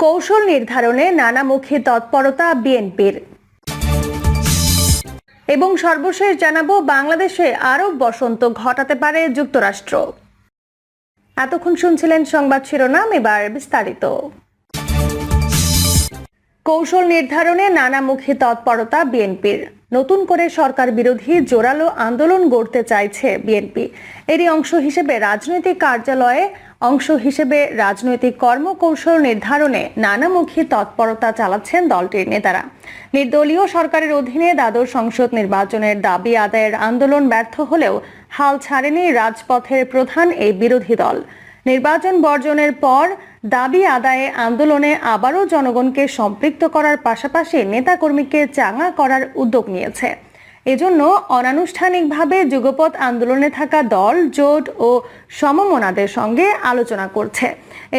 কৌশল নির্ধারণে নানামুখী তৎপরতা বিএনপির। এবং সর্বশেষ জানাব, বাংলাদেশে আরব বসন্ত ঘটাতে পারে যুক্তরাষ্ট্র। এতক্ষণ শুনছিলেন সংবাদ শিরোনাম, এবার বিস্তারিত। কৌশল নির্ধারণে নানামুখী তৎপরতা বিএনপির। নতুন করে সরকার বিরোধী জোরালো আন্দোলন গড়তে চাইছে বিএনপি। এরই অংশ হিসেবে রাজনৈতিক কার্যালয়ে অংশ হিসেবে রাজনৈতিক কর্মকৌশল নির্ধারণে নানামুখী তৎপরতা চালাচ্ছেন দলটির নেতারা। নির্দলীয় সরকারের অধীনে দ্বাদশ সংসদ নির্বাচনের দাবি আদায়ের আন্দোলন ব্যর্থ হলেও হাল ছাড়েনি রাজপথের প্রধান এই বিরোধী দল। নির্বাচন বর্জনের পর দাবি আদায়ে আন্দোলনে আবারও জনগণকে সম্পৃক্ত করার পাশাপাশি নেতাকর্মীকে চাঙা করার উদ্যোগ নিয়েছে। এজন্য অনানুষ্ঠানিকভাবে যুগপৎ আন্দোলনে থাকা দল, জোট ও সমমনাদের সঙ্গে আলোচনা করছে।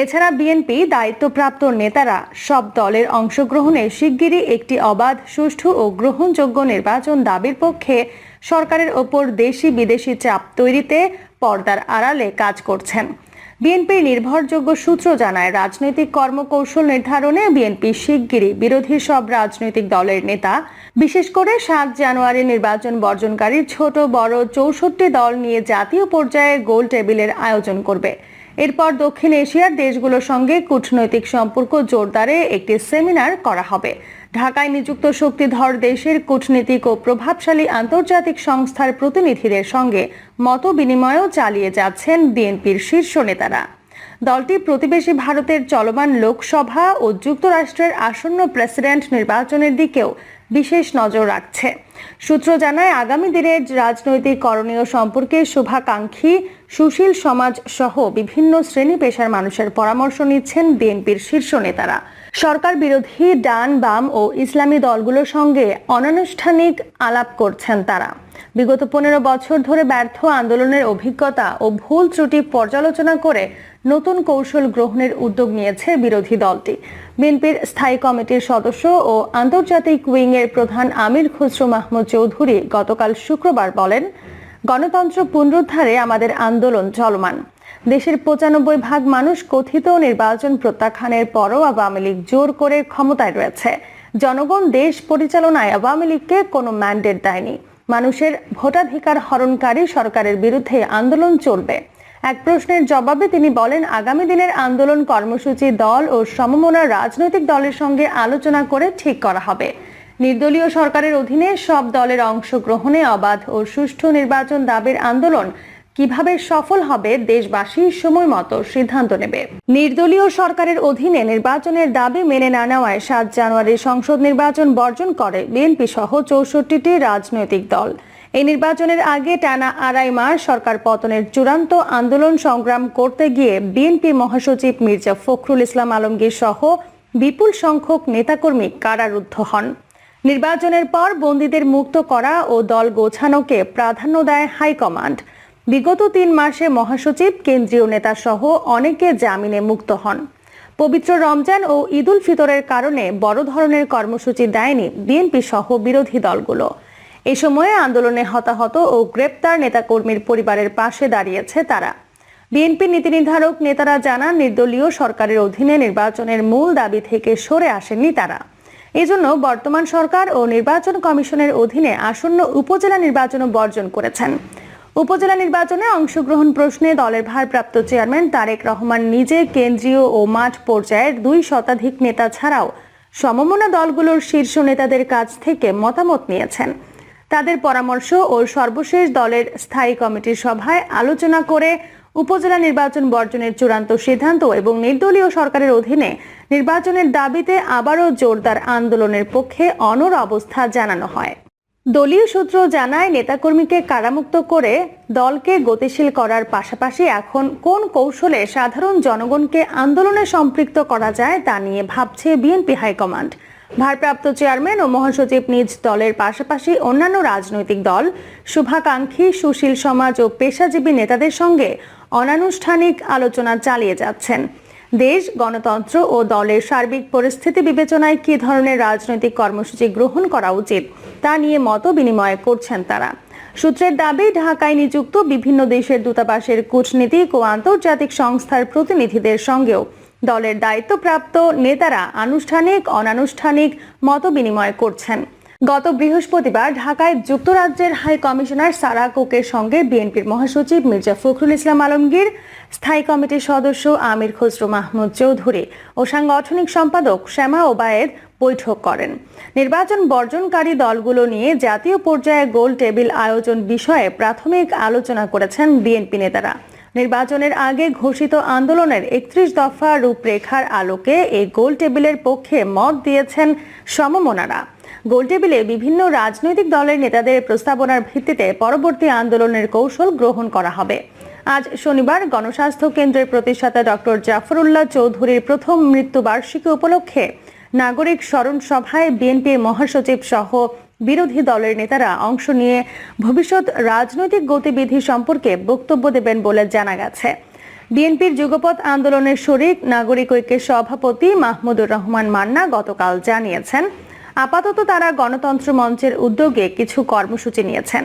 এছাড়া বিএনপি দায়িত্বপ্রাপ্ত নেতারা সব দলের অংশগ্রহণে শিগগিরই একটি অবাধ, সুষ্ঠু ও গ্রহণযোগ্য নির্বাচন দাবির পক্ষে সরকারের ওপর দেশি বিদেশি চাপ তৈরিতে পর্দার আড়ালে কাজ করছেন। বিএনপির নির্ভরযোগ্য সূত্র জানায়, রাজনৈতিক কর্মকৌশল নির্ধারণে বিএনপি শিগগিরই বিরোধী সব রাজনৈতিক দলের নেতা, বিশেষ করে সাত জানুয়ারি নির্বাচন বর্জনকারী ছোট বড় চৌষট্টি দল নিয়ে জাতীয় পর্যায়ে গোল টেবিলের আয়োজন করবে। এরপর দক্ষিণ এশিয়ার দেশগুলোর সঙ্গে কূটনৈতিক সম্পর্ক জোরদারে একটি সেমিনার করা হবে। ঢাকায় নিযুক্ত শক্তিধর দেশের কূটনীতিক ও প্রভাবশালী আন্তর্জাতিক সংস্থার প্রতিনিধিদের সঙ্গে মত বিনিময়ও চালিয়ে যাচ্ছেন বিএনপির শীর্ষ নেতারা। দলটি প্রতিবেশী ভারতের চলমান লোকসভা ও যুক্তরাষ্ট্রের আসন্ন প্রেসিডেন্ট নির্বাচনের দিকেও বিশেষ নজর রাখছে। সূত্র জানায়, আগামী দিনের রাজনৈতিক করণীয় সম্পর্কে শুভাকাঙ্ক্ষী সুশীল সমাজ সহ বিভিন্ন শ্রেণি পেশার মানুষের পরামর্শ নিচ্ছেন বিএনপির শীর্ষ নেতারা। সরকার বিরোধী ডান, বাম ও ইসলামী দলগুলোর সঙ্গে অনানুষ্ঠানিক আলাপ করছেন তারা। বিগত পনেরো বছর ধরে ব্যর্থ আন্দোলনের অভিজ্ঞতা ও ভুল ত্রুটি পর্যালোচনা করে নতুন কৌশল গ্রহণের উদ্যোগ নিয়েছে বিরোধী দলটি। বিএনপির স্থায়ী কমিটির সদস্য ও আন্তর্জাতিক উইংয়ের প্রধান আমির খুসরো মাহমুদ চৌধুরী গতকাল শুক্রবার বলেন, গণতন্ত্র পুনরুদ্ধারে আমাদের আন্দোলন চলমান। দেশের পঁচানব্বই ভাগ মানুষ কথিত নির্বাচন প্রত্যাখ্যানের পরও আওয়ামী লীগ জোর করে ক্ষমতায় রয়েছে। জনগণ দেশ পরিচালনায় আওয়ামী লীগকে কোনো ম্যান্ডেট দেয়নি। মানুষের ভোটাধিকার হরণকারী সরকারের বিরুদ্ধে আন্দোলন চলবে। এক প্রশ্নের জবাবে তিনি বলেন, আগামী দিনের আন্দোলন কর্মসূচি দল ও সমমনা রাজনৈতিক দলের সঙ্গে আলোচনা করে ঠিক করা হবে। নির্দলীয় সরকারের অধীনে সব দলের অংশগ্রহণে অবাধ ও সুষ্ঠু নির্বাচন দাবির আন্দোলন কীভাবে সফল হবে দেশবাসী সময় মতো সিদ্ধান্ত নেবে? নির্দলীয় সরকারের অধীনে নির্বাচনের দাবি মেনে না নেওয়ায় সাত জানুয়ারি সংসদ নির্বাচন বর্জন করে বিএনপি সহ চৌষট্টিটি রাজনৈতিক দল। এই নির্বাচনের আগে টানা আড়াই মাস সরকার পতনের চূড়ান্ত আন্দোলন সংগ্রাম করতে গিয়ে বিএনপি মহাসচিব মির্জা ফখরুল ইসলাম আলমগীর সহ বিপুল সংখ্যক নেতাকর্মী কারারুদ্ধ হন। নির্বাচনের পর বন্দীদের মুক্ত করা ও দল গোছানোকে প্রাধান্য দেয় হাইকমান্ড। বিগত তিন মাসে মহাসচিব, কেন্দ্রীয় নেতা সহ অনেকে জামিনে মুক্ত হন। পবিত্র রমজান ও ঈদুল ফিতরের কারণে বড় ধরনের কর্মসূচি দেয়নি বিএনপি সহ বিরোধী দলগুলো। এ সময়ে আন্দোলনে হতাহত ও গ্রেপ্তার নেতাকর্মীর পরিবারের পাশে দাঁড়িয়েছে তারা। বিএনপি নীতি নির্ধারক নেতারা জানান, নির্দলীয় সরকারের অধীনে নির্বাচনের মূল দাবি থেকে সরে আসেননি তারা। এজন্য বর্তমান সরকার ও নির্বাচন কমিশনের অধীনে আসন্ন উপজেলা নির্বাচনও বর্জন করেছেন। উপজেলা নির্বাচনে অংশগ্রহণ প্রশ্নে দলের ভারপ্রাপ্ত চেয়ারম্যান তারেক রহমান নিজে কেন্দ্রীয় ও মাঠ পর্যায়ের দুই শতাধিক নেতা ছাড়াও সমমনা দলগুলোর শীর্ষ নেতাদের কাছ থেকে মতামত নিয়েছেন। তাদের পরামর্শ ও সর্বশেষ দলের স্থায়ী কমিটির সভায় আলোচনা করে উপজেলা নির্বাচন বর্জনের চূড়ান্ত সিদ্ধান্ত এবং নির্দলীয় সরকারের অধীনে নির্বাচনের দাবিতে আবারও জোরদার আন্দোলনের পক্ষে অনর অবস্থা জানানো হয়। দলীয় সূত্র জানায়, নেতাকর্মীকে কারামুক্ত করে দলকে গতিশীল করার পাশাপাশি এখন কোন কৌশলে সাধারণ জনগণকে আন্দোলনে সম্পৃক্ত করা যায় তা নিয়ে ভাবছে বিএনপি হাইকমান্ড। ভারপ্রাপ্ত চেয়ারম্যান ও মহাসচিব নিজ দলের পাশাপাশি অন্যান্য রাজনৈতিক দল, শুভাকাঙ্ক্ষী সুশীল সমাজ ও পেশাজীবী নেতাদের সঙ্গে অনানুষ্ঠানিক আলোচনা চালিয়ে যাচ্ছেন। দেশ, গণতন্ত্র ও দলের সার্বিক পরিস্থিতি বিবেচনায় কী ধরনের রাজনৈতিক কর্মসূচি গ্রহণ করা উচিত, তা নিয়ে মত বিনিময় করছেন তারা। সূত্রের দাবি, ঢাকায় নিযুক্ত বিভিন্ন দেশের দূতাবাসের কূটনীতিক ও আন্তর্জাতিক সংস্থার প্রতিনিধিদের সঙ্গেও দলের দায়িত্বপ্রাপ্ত নেতারা আনুষ্ঠানিক, অনানুষ্ঠানিক মত বিনিময় করছেন। গত বৃহস্পতিবার ঢাকায় যুক্তরাজ্যের হাই কমিশনার সারা কোকের সঙ্গে বিএনপির মহাসচিব মির্জা ফখরুল ইসলাম আলমগীর, স্থায়ী কমিটির সদস্য আমির খসরু মাহমুদ চৌধুরী ও সাংগঠনিক সম্পাদক শ্যামা ওবায়েদ বৈঠক করেন। নির্বাচন বর্জনকারী দলগুলো নিয়ে জাতীয় পর্যায়ে গোল টেবিল আয়োজন বিষয়ে প্রাথমিক আলোচনা করেছেন বিএনপি নেতারা। নির্বাচনের আগে ঘোষিত আন্দোলনের একত্রিশ দফা রূপরেখার আলোকে এই গোল টেবিলের পক্ষে মত দিয়েছেন সমমনারা। গোলটেবিলে বিভিন্ন রাজনৈতিক দলের নেতাদের প্রস্তাবনার ভিত্তিতে পরবর্তী আন্দোলনের কৌশল গ্রহণ করা হবে। আজ শনিবার গণস্বাস্থ্য কেন্দ্রের প্রতিষ্ঠাতা ডক্টর জাফরুল্লাহ চৌধুরীর প্রথম মৃত্যুবার্ষিকী উপলক্ষে নাগরিক স্মরণ সভায় বিএনপির মহাসচিব সহ বিরোধী দলের নেতারা অংশ নিয়ে ভবিষ্যৎ রাজনৈতিক গতিবিধি সম্পর্কে বক্তব্য দেবেন বলে জানা গেছে। বিএনপির যুগপৎ আন্দোলনের শরিক নাগরিক ঐক্যের সভাপতি মাহমুদুর রহমান মান্না গতকাল জানিয়েছেন আপাতত তারা গণতন্ত্র মঞ্চের উদ্যোগে কিছু কর্মসূচি নিয়েছেন।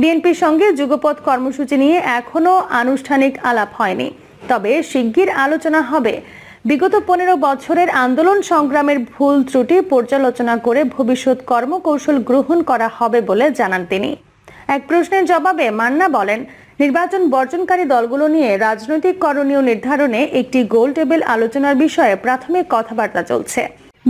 বিএনপির সঙ্গে যুগপৎ কর্মসূচি নিয়ে এখনও আনুষ্ঠানিক আলাপ হয়নি। তবে শিগগির আলোচনা হবে। বিগত পনেরো বছরের আন্দোলন সংগ্রামের ভুল ত্রুটি পর্যালোচনা করে ভবিষ্যৎ কর্মকৌশল গ্রহণ করা হবে বলে জানান তিনি। এক প্রশ্নের জবাবে মান্না বলেন, নির্বাচন বর্জনকারী দলগুলো নিয়ে রাজনৈতিক করণীয় নির্ধারণে একটি গোল টেবিল আলোচনার বিষয়ে প্রাথমিক কথাবার্তা চলছে।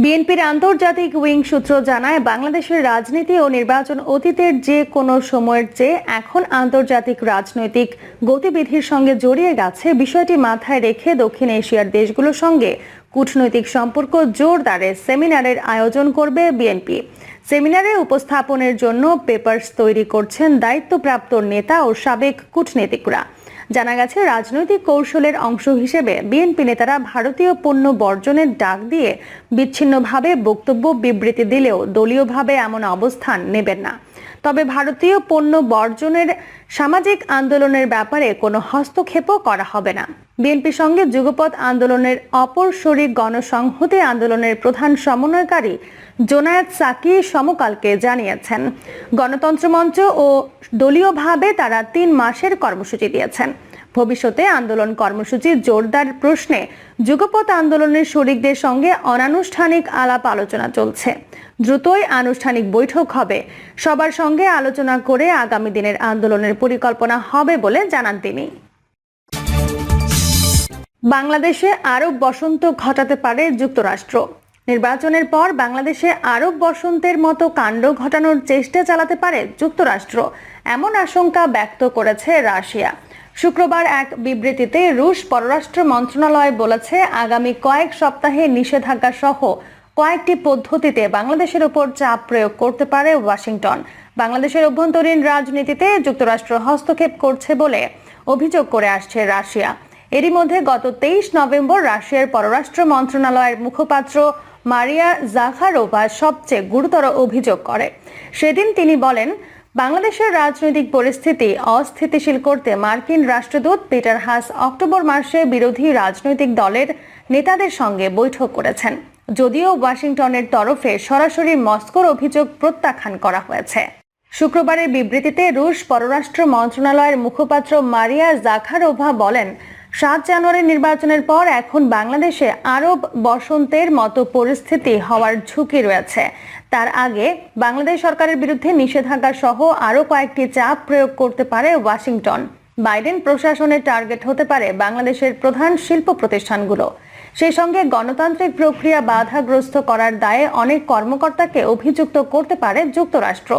বিএনপির আন্তর্জাতিক উইং সূত্র জানায়, বাংলাদেশের রাজনীতি ও নির্বাচন অতীতের যে কোনো সময়ের চেয়ে এখন আন্তর্জাতিক রাজনৈতিক গতিবিধির সঙ্গে জড়িয়ে গেছে। বিষয়টি মাথায় রেখে দক্ষিণ এশিয়ার দেশগুলোর সঙ্গে কূটনৈতিক সম্পর্ক জোরদারে সেমিনারের আয়োজন করবে বিএনপি। সেমিনারে উপস্থাপনের জন্য পেপারস তৈরি করছেন দায়িত্বপ্রাপ্ত নেতা ও সাবেক কূটনীতিকরা। জানা গেছে, রাজনৈতিক কৌশলের অংশ হিসেবে বিএনপি নেতারা ভারতীয় পণ্য বর্জনের ডাক দিয়ে বিচ্ছিন্নভাবে বক্তব্য বিবৃতি দিলেও দলীয়ভাবে এমন অবস্থান নেবেন না। তবে ভারতীয় পণ্য বর্জনের সামাজিক আন্দোলনের ব্যাপারে কোনো হস্তক্ষেপও করা হবে না। বিএনপির সঙ্গে যুগপৎ আন্দোলনের অপর শরিক গণসংহতি আন্দোলনের প্রধান সমন্বয়কারী জোনায়েত সাকি সমকালকে জানিয়েছেন। গণতন্ত্র মঞ্চ ও দলীয়ভাবে তারা তিন মাসের কর্মসূচি দিয়েছেন। ভবিষ্যতে আন্দোলন কর্মসূচি জোরদার প্রশ্নে যুগপথ আন্দোলনের শরিকদের সঙ্গে অনানুষ্ঠানিক আলাপ আলোচনা চলছে। দ্রুতই আনুষ্ঠানিক বৈঠক হবে। সবার সঙ্গে আলোচনা করে আগামী দিনের আন্দোলনের পরিকল্পনা হবে বলে জানান তিনি। বাংলাদেশে আরব বসন্ত ঘটাতে পারে যুক্তরাষ্ট্র। নির্বাচনের পর বাংলাদেশে আরব বসন্তের মতো কাণ্ড ঘটানোর চেষ্টা চালাতে পারে যুক্তরাষ্ট্র। এমন আশঙ্কা ব্যক্ত করেছে রাশিয়া। শুক্রবার এক বিবৃতিতে রুশ পররাষ্ট্র মন্ত্রণালয় বলেছে, আগামী কয়েক সপ্তাহে নিষেধাজ্ঞা সহ কয়েকটি পদ্ধতিতে বাংলাদেশের উপর চাপ প্রয়োগ করতে পারে ওয়াশিংটন। বাংলাদেশের অভ্যন্তরীণ রাজনীতিতে যুক্তরাষ্ট্র হস্তক্ষেপ করছে বলে অভিযোগ করে আসছে রাশিয়া। এরই মধ্যে গত তেইশ নভেম্বর রাশিয়ার পররাষ্ট্র মন্ত্রণালয়ের মুখপাত্র মারিয়া জাখারোভা সবচেয়ে গুরুতর অভিযোগ করে। সেদিন তিনি বলেন বাংলাদেশের রাজনৈতিক পরিস্থিতি অস্থিতিশীল করতে মার্কিন রাষ্ট্রদূত পিটার হাস অক্টোবর মাসে বিরোধী রাজনৈতিক দলের নেতাদের সঙ্গে বৈঠক করেছেন। যদিও ওয়াশিংটনের তরফে সরাসরি মস্কোর অভিযোগ প্রত্যাখ্যান করা হয়েছে। শুক্রবারের বিবৃতিতে রুশ পররাষ্ট্র মন্ত্রণালয়ের মুখপাত্র মারিয়া জাখারোভা বলেন, সাত জানুয়ারি নির্বাচনের পর এখন বাংলাদেশে আরব বসন্তের মতো পরিস্থিতি হওয়ার ঝুঁকি রয়েছে। তার আগে বাংলাদেশ সরকারের বিরুদ্ধে নিষেধাজ্ঞা সহ আরও কয়েকটি চাপ প্রয়োগ করতে পারে ওয়াশিংটন। বাইডেন প্রশাসনের টার্গেট হতে পারে বাংলাদেশের প্রধান শিল্প প্রতিষ্ঠানগুলো। সেই সঙ্গে গণতান্ত্রিক প্রক্রিয়া বাধাগ্রস্ত করার দায়ে অনেক কর্মকর্তাকে অভিযুক্ত করতে পারে যুক্তরাষ্ট্র।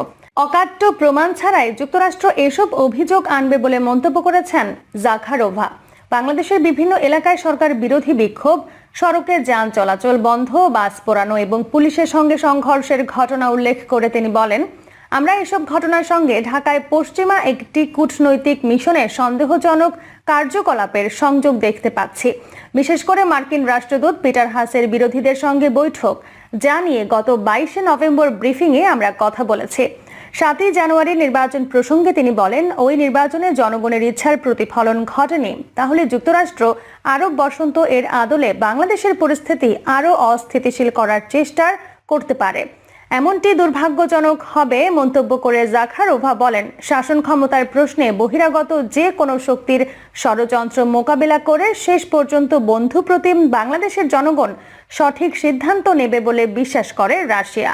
অকাট্য প্রমাণ ছাড়াই যুক্তরাষ্ট্র এসব অভিযোগ আনবে বলে মন্তব্য করেছেন জাখারোভা। বাংলাদেশের বিভিন্ন এলাকায় সরকার বিরোধী বিক্ষোভ সড়কে যান চলাচল বন্ধ, বাস পোড়ানো এবং পুলিশের সঙ্গে সংঘর্ষের ঘটনা উল্লেখ করে তিনি বলেন, আমরা এসব ঘটনার সঙ্গে ঢাকায় পশ্চিমা একটি কূটনৈতিক মিশনে সন্দেহজনক কার্যকলাপের সংযোগ দেখতে পাচ্ছি। বিশেষ করে মার্কিন রাষ্ট্রদূত পিটার হাসের বিরোধীদের সঙ্গে বৈঠক। যা নিয়ে গত বাইশে নভেম্বর ব্রিফিংয়ে আমরা কথা বলেছি। সাতই জানুয়ারি নির্বাচন প্রসঙ্গে তিনি বলেন, ওই নির্বাচনে জনগণের ইচ্ছার প্রতিফলন ঘটেনি। তাহলে যুক্তরাষ্ট্র আরব বসন্ত এর আদলে বাংলাদেশের পরিস্থিতি আরও অস্থিতিশীল করার চেষ্টা করতে পারে। এমনটি দুর্ভাগ্যজনক হবে, মন্তব্য করে জাখারোভা বলেন। শাসন ক্ষমতার প্রশ্নে বহিরাগত যে কোনো শক্তির ষড়যন্ত্র মোকাবেলা করে শেষ পর্যন্ত বন্ধুপ্রতিম বাংলাদেশের জনগণ সঠিক সিদ্ধান্ত নেবে বলে বিশ্বাস করে রাশিয়া।